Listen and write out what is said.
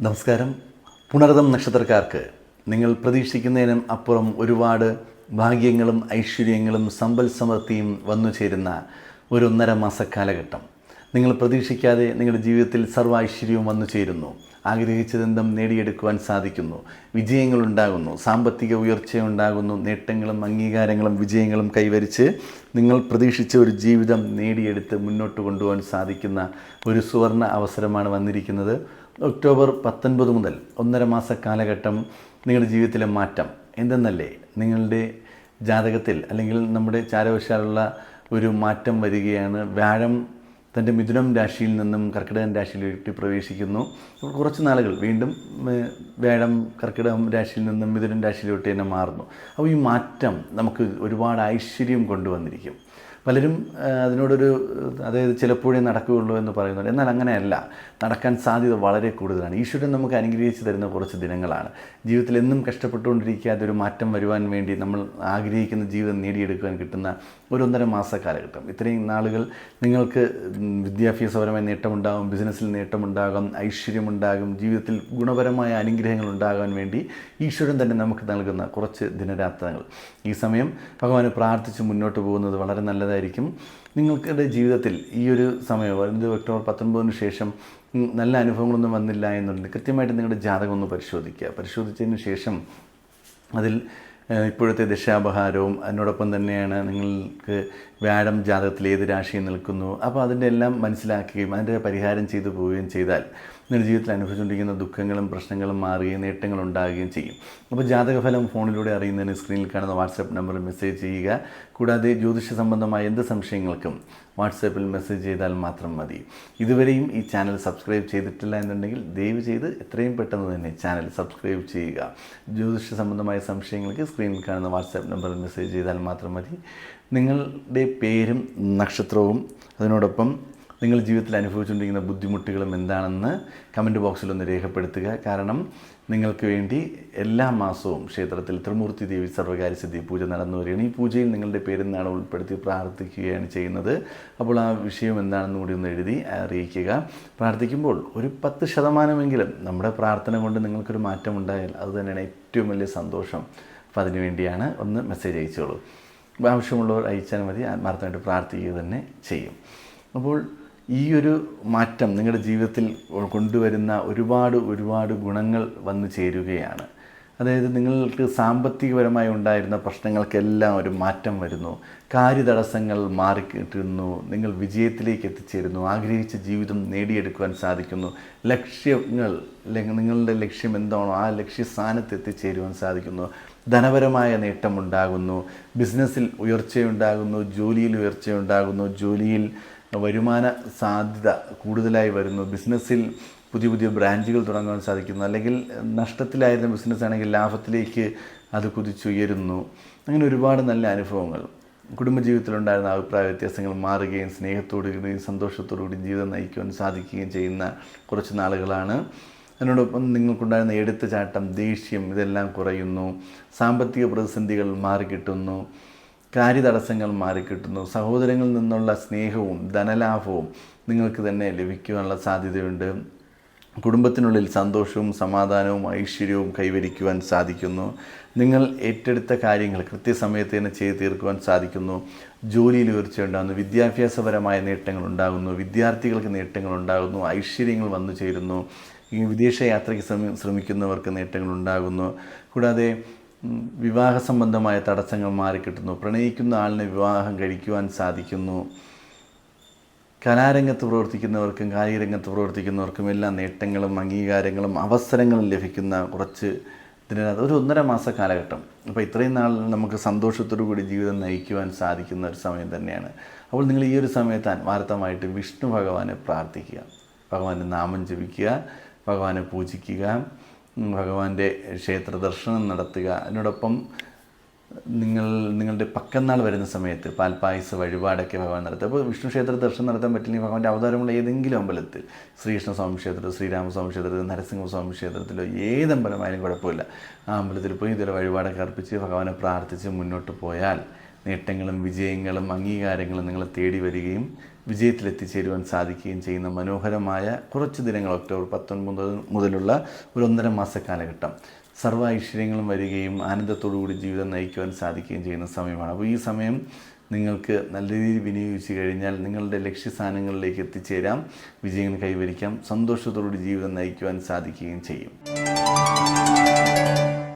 നമസ്കാരം. പുണർതം നക്ഷത്രക്കാർക്ക് നിങ്ങൾ പ്രതീക്ഷിക്കുന്നതിനും അപ്പുറം ഒരുപാട് ഭാഗ്യങ്ങളും ഐശ്വര്യങ്ങളും സമ്പൽ സമൃദ്ധിയും വന്നു ചേരുന്ന ഒരു ഒന്നര മാസ കാലഘട്ടം. നിങ്ങൾ പ്രതീക്ഷിക്കാതെ നിങ്ങളുടെ ജീവിതത്തിൽ സർവ ഐശ്വര്യവും വന്നു ചേരുന്നു. ആഗ്രഹിച്ചതെന്തും നേടിയെടുക്കുവാൻ സാധിക്കുന്നു. വിജയങ്ങളുണ്ടാകുന്നു. സാമ്പത്തിക ഉയർച്ചയുണ്ടാകുന്നു. നേട്ടങ്ങളും അംഗീകാരങ്ങളും വിജയങ്ങളും കൈവരിച്ച് നിങ്ങൾ പ്രതീക്ഷിച്ച ഒരു ജീവിതം നേടിയെടുത്ത് മുന്നോട്ട് കൊണ്ടുപോകാൻ സാധിക്കുന്ന ഒരു സുവർണ അവസരമാണ് വന്നിരിക്കുന്നത്. ഒക്ടോബർ പത്തൊൻപത് മുതൽ ഒന്നര മാസ കാലഘട്ടം നിങ്ങളുടെ ജീവിതത്തിലെ മാറ്റം. എന്തെന്നല്ലേ? നിങ്ങളുടെ ജാതകത്തിൽ അല്ലെങ്കിൽ നമ്മുടെ ചാരവശാലുള്ള ഒരു മാറ്റം വരികയാണ്. വ്യാഴം തന്റെ മിഥുനം രാശിയിൽ നിന്നും കർക്കിടകം രാശിയിലേക്ക് പ്രവേശിക്കുന്നു. കുറച്ച് നാളുകൾ വീണ്ടും വേഴം കർക്കിടകം രാശിയിൽ നിന്നും മിഥുനം രാശിയിലോട്ട് തന്നെ മാറുന്നു. അപ്പോൾ ഈ മാറ്റം നമുക്ക് ഒരുപാട് ഐശ്വര്യം കൊണ്ടുവന്നിരിക്കും. പലരും അതിനോടൊരു അതായത് ചിലപ്പോഴേ നടക്കുകയുള്ളൂ എന്ന് പറയുന്നുണ്ട്. എന്നാൽ അങ്ങനെയല്ല. നടക്കാൻ സാധ്യത വളരെ കൂടുതലാണ്. ഈശ്വരൻ നമുക്ക് അനുഗ്രഹിച്ച് തരുന്ന കുറച്ച് ദിനങ്ങളാണ്. ജീവിതത്തിൽ എന്നും കഷ്ടപ്പെട്ടുകൊണ്ടിരിക്കാതെ ഒരു മാറ്റം വരുവാൻ വേണ്ടി നമ്മൾ ആഗ്രഹിക്കുന്ന ജീവിതം നേടിയെടുക്കുവാൻ കിട്ടുന്ന ഒരു ഒന്നര മാസ കാലഘട്ടം. ഇത്രയും നാളുകൾ നിങ്ങൾക്ക് വിദ്യാഭ്യാസപരമായ നേട്ടമുണ്ടാകും ബിസിനസ്സിൽ നേട്ടമുണ്ടാകും ഐശ്വര്യമുണ്ടാകും ജീവിതത്തിൽ ഗുണപരമായ അനുഗ്രഹങ്ങൾ ഉണ്ടാകാൻ വേണ്ടി ഈശ്വരൻ തന്നെ നമുക്ക് നൽകുന്ന കുറച്ച് ദിനരാത്രങ്ങൾ. ഈ സമയം ഭഗവാന് പ്രാർത്ഥിച്ച് മുന്നോട്ട് പോകുന്നത് വളരെ നല്ലതായിരിക്കും. നിങ്ങളുടെ ജീവിതത്തിൽ ഈ ഒരു സമയം അതായത് ഒക്ടോബർ പത്തൊൻപതിന് ശേഷം നല്ല അനുഭവങ്ങളൊന്നും വന്നില്ല എന്നുണ്ടെങ്കിൽ കൃത്യമായിട്ട് നിങ്ങളുടെ ജാതകം ഒന്ന് പരിശോധിക്കുക. പരിശോധിച്ചതിന് ശേഷം അതിൽ ഇപ്പോഴത്തെ ദശാപഹാരവും അതിനോടൊപ്പം തന്നെയാണ് നിങ്ങൾക്ക് വ്യാഴം ജാതകത്തിൽ ഏത് രാശിയിൽ നിൽക്കുന്നു. അപ്പോൾ അതിന്റെ എല്ലാം മനസ്സിലാക്കുകയും അതിന്റെ പരിഹാരം ചെയ്തു പോവുകയും ചെയ്താൽ നിങ്ങളുടെ ജീവിതത്തിൽ അനുഭവിച്ചുകൊണ്ടിരിക്കുന്ന ദുഃഖങ്ങളും പ്രശ്നങ്ങളും മാറുകയും നേട്ടങ്ങൾ ഉണ്ടാകുകയും ചെയ്യും. അപ്പോൾ ജാതകഫലം ഫോണിലൂടെ അറിയുന്നതിന് സ്ക്രീനിൽ കാണുന്ന വാട്സാപ്പ് നമ്പറിൽ മെസ്സേജ് ചെയ്യുക. കൂടാതെ ജ്യോതിഷ സംബന്ധമായ എന്ത് സംശയങ്ങൾക്കും വാട്സാപ്പിൽ മെസ്സേജ് ചെയ്താൽ മാത്രം മതി. ഇതുവരെയും ഈ ചാനൽ സബ്സ്ക്രൈബ് ചെയ്തിട്ടില്ല എന്നുണ്ടെങ്കിൽ ദയവ് ചെയ്ത് എത്രയും പെട്ടെന്ന് തന്നെ ചാനൽ സബ്സ്ക്രൈബ് ചെയ്യുക. ജ്യോതിഷ സംബന്ധമായ സംശയങ്ങൾക്ക് സ്ക്രീനിൽ കാണുന്ന വാട്സാപ്പ് നമ്പറിൽ മെസ്സേജ് ചെയ്താൽ മാത്രം മതി. നിങ്ങളുടെ പേരും നക്ഷത്രവും അതിനോടൊപ്പം നിങ്ങൾ ജീവിതത്തിൽ അനുഭവിച്ചുകൊണ്ടിരിക്കുന്ന ബുദ്ധിമുട്ടുകളും എന്താണെന്ന് കമന്റ് ബോക്സിൽ ഒന്ന് രേഖപ്പെടുത്തുക. കാരണം നിങ്ങൾക്ക് വേണ്ടി എല്ലാ മാസവും ക്ഷേത്രത്തിൽ ത്രിമൂർത്തി ദേവി സർവകാര്യ സിദ്ധി പൂജ നടന്നു വരികയാണ്. ഈ പൂജയിൽ നിങ്ങളുടെ പേരിൽ നിന്നാണ് ഉൾപ്പെടുത്തി പ്രാർത്ഥിക്കുകയാണ് ചെയ്യുന്നത്. അപ്പോൾ ആ വിഷയം എന്താണെന്ന് കൂടി ഒന്ന് എഴുതി അറിയിക്കുക. പ്രാർത്ഥിക്കുമ്പോൾ ഒരു പത്ത് ശതമാനമെങ്കിലും നമ്മുടെ പ്രാർത്ഥന കൊണ്ട് നിങ്ങൾക്കൊരു മാറ്റം ഉണ്ടായാൽ അത് തന്നെയാണ് ഏറ്റവും വലിയ സന്തോഷം. അപ്പോൾ അതിനു വേണ്ടിയാണ് ഒന്ന് മെസ്സേജ് അയച്ചോളൂ. ആവശ്യമുള്ളവർ അയച്ചാൽ മതി. ആത്മാർത്ഥമായിട്ട് പ്രാർത്ഥിക്കുക തന്നെ ചെയ്യും. അപ്പോൾ ഈ ഒരു മാറ്റം നിങ്ങളുടെ ജീവിതത്തിൽ കൊണ്ടുവരുന്ന ഒരുപാട് ഒരുപാട് ഗുണങ്ങൾ വന്നു ചേരുകയാണ്. അതായത് നിങ്ങൾക്ക് സാമ്പത്തികപരമായി ഉണ്ടായിരുന്ന പ്രശ്നങ്ങൾക്കെല്ലാം ഒരു മാറ്റം വരുന്നു. കാര്യതടസ്സങ്ങൾ മാറിക്കിട്ടുന്നു. നിങ്ങൾ വിജയത്തിലേക്ക് എത്തിച്ചേരുന്നു. ആഗ്രഹിച്ച ജീവിതം നേടിയെടുക്കുവാൻ സാധിക്കുന്നു. ലക്ഷ്യങ്ങൾ അല്ലെങ്കിൽ നിങ്ങളുടെ ലക്ഷ്യം എന്താണോ ആ ലക്ഷ്യസ്ഥാനത്ത് എത്തിച്ചേരുവാൻ സാധിക്കുന്നു. ധനപരമായ നേട്ടമുണ്ടാകുന്നു. ബിസിനസ്സിൽ ഉയർച്ചയുണ്ടാകുന്നു. ജോലിയിൽ ഉയർച്ചയുണ്ടാകുന്നു. ജോലിയിൽ വരുമാന സാധ്യത കൂടുതലായി വരുന്നു. ബിസിനസ്സിൽ പുതിയ പുതിയ ബ്രാഞ്ചുകൾ തുടങ്ങാൻ സാധിക്കുന്നു. അല്ലെങ്കിൽ നഷ്ടത്തിലായിരുന്ന ബിസിനസ് ആണെങ്കിൽ ലാഭത്തിലേക്ക് അത് കുതിച്ചുയരുന്നു. അങ്ങനെ ഒരുപാട് നല്ല അനുഭവങ്ങൾ. കുടുംബജീവിതത്തിലുണ്ടായിരുന്ന അഭിപ്രായ വ്യത്യാസങ്ങൾ മാറുകയും സ്നേഹത്തോടുകൂടിയും സന്തോഷത്തോടുകൂടി ജീവിതം നയിക്കുവാൻ സാധിക്കുകയും ചെയ്യുന്ന കുറച്ച് നാളുകളാണ്. അതിനോടൊപ്പം നിങ്ങൾക്കുണ്ടായിരുന്ന എടുത്തുചാട്ടം ദേഷ്യം ഇതെല്ലാം കുറയുന്നു. സാമ്പത്തിക പ്രതിസന്ധികൾ മാറിക്കിട്ടുന്നു. കാര്യതടസ്സങ്ങൾ മാറിക്കിട്ടുന്നു. സഹോദരങ്ങളിൽ നിന്നുള്ള സ്നേഹവും ധനലാഭവും നിങ്ങൾക്ക് തന്നെ ലഭിക്കുവാനുള്ള സാധ്യതയുണ്ട്. കുടുംബത്തിനുള്ളിൽ സന്തോഷവും സമാധാനവും ഐശ്വര്യവും കൈവരിക്കുവാൻ സാധിക്കുന്നു. നിങ്ങൾ ഏറ്റെടുത്ത കാര്യങ്ങൾ കൃത്യസമയത്ത് തന്നെ ചെയ്ത് തീർക്കുവാൻ സാധിക്കുന്നു. ജോലിയിൽ ഉയർച്ചയുണ്ടാകുന്നു. വിദ്യാഭ്യാസപരമായ നേട്ടങ്ങൾ ഉണ്ടാകുന്നു. വിദ്യാർത്ഥികൾക്ക് നേട്ടങ്ങൾ ഉണ്ടാകുന്നു. ഐശ്വര്യങ്ങൾ വന്നു ചേരുന്നു. ഈ വിദേശ യാത്രയ്ക്ക് ശ്രമി ശ്രമിക്കുന്നവർക്ക് നേട്ടങ്ങൾ ഉണ്ടാകുന്നു. കൂടാതെ വിവാഹ സംബന്ധമായ തടസ്സങ്ങൾ മാറിക്കിട്ടുന്നു. പ്രണയിക്കുന്ന ആളിനെ വിവാഹം കഴിക്കുവാൻ സാധിക്കുന്നു. കലാരംഗത്ത് പ്രവർത്തിക്കുന്നവർക്കും കായികരംഗത്ത് പ്രവർത്തിക്കുന്നവർക്കും എല്ലാം നേട്ടങ്ങളും അംഗീകാരങ്ങളും അവസരങ്ങളും ലഭിക്കുന്ന കുറച്ച് ഇതിനകത്ത് ഒരു ഒന്നര മാസ കാലഘട്ടം. അപ്പോൾ ഇത്രയും നാൾ നമുക്ക് സന്തോഷത്തോടു കൂടി ജീവിതം നയിക്കുവാൻ സാധിക്കുന്ന ഒരു സമയം തന്നെയാണ്. അപ്പോൾ നിങ്ങൾ ഈ ഒരു സമയത്ത് ആത്മാർത്ഥമായിട്ട് വിഷ്ണു ഭഗവാനെ പ്രാർത്ഥിക്കുക. ഭഗവാന്റെ നാമം ജപിക്കുക ഭഗവാനെ പൂജിക്കുക. ഭഗവാന്റെ ക്ഷേത്ര ദർശനം നടത്തുക. അതിനോടൊപ്പം നിങ്ങൾ നിങ്ങളുടെ പക്കന്നാൾ വരുന്ന സമയത്ത് പാൽപ്പായസ വഴിപാടൊക്കെ ഭഗവാൻ നടത്തുക. അപ്പോൾ വിഷ്ണു ക്ഷേത്ര ദർശനം നടത്താൻ പറ്റില്ലെങ്കിൽ ഭഗവാന്റെ അവതാരമുള്ള ഏതെങ്കിലും അമ്പലത്തിൽ ശ്രീകൃഷ്ണസ്വാമി ക്ഷേത്രത്തിൽ ശ്രീരാമസ്വാമി ക്ഷേത്രത്തിൽ നരസിംഹസ്വാമി ക്ഷേത്രത്തിലോ ഏത് അമ്പലമായാലും കുഴപ്പമില്ല. ആ അമ്പലത്തിൽ പോയി ഇതുവരെ വഴിപാടൊക്കെ അർപ്പിച്ച് ഭഗവാനെ പ്രാർത്ഥിച്ച് മുന്നോട്ട് പോയാൽ നേട്ടങ്ങളും വിജയങ്ങളും അംഗീകാരങ്ങളും നിങ്ങളെ തേടി വരികയും വിജയത്തിലെത്തിച്ചേരുവാൻ സാധിക്കുകയും ചെയ്യുന്ന മനോഹരമായ കുറച്ച് ദിനങ്ങൾ ഒക്ടോബർ പത്തൊൻപത് മുതലുള്ള ഒരു ഒന്നര മാസ കാലഘട്ടം. സർവ ഐശ്വര്യങ്ങളും വരികയും ആനന്ദത്തോടുകൂടി ജീവിതം നയിക്കുവാൻ സാധിക്കുകയും ചെയ്യുന്ന സമയമാണ്. അപ്പോൾ ഈ സമയം നിങ്ങൾക്ക് നല്ല രീതിയിൽ വിനിയോഗിച്ച് കഴിഞ്ഞാൽ നിങ്ങളുടെ ലക്ഷ്യസ്ഥാനങ്ങളിലേക്ക് എത്തിച്ചേരാം. വിജയങ്ങൾ കൈവരിക്കാം. സന്തോഷത്തോടുകൂടി ജീവിതം നയിക്കുവാൻ സാധിക്കുകയും ചെയ്യും.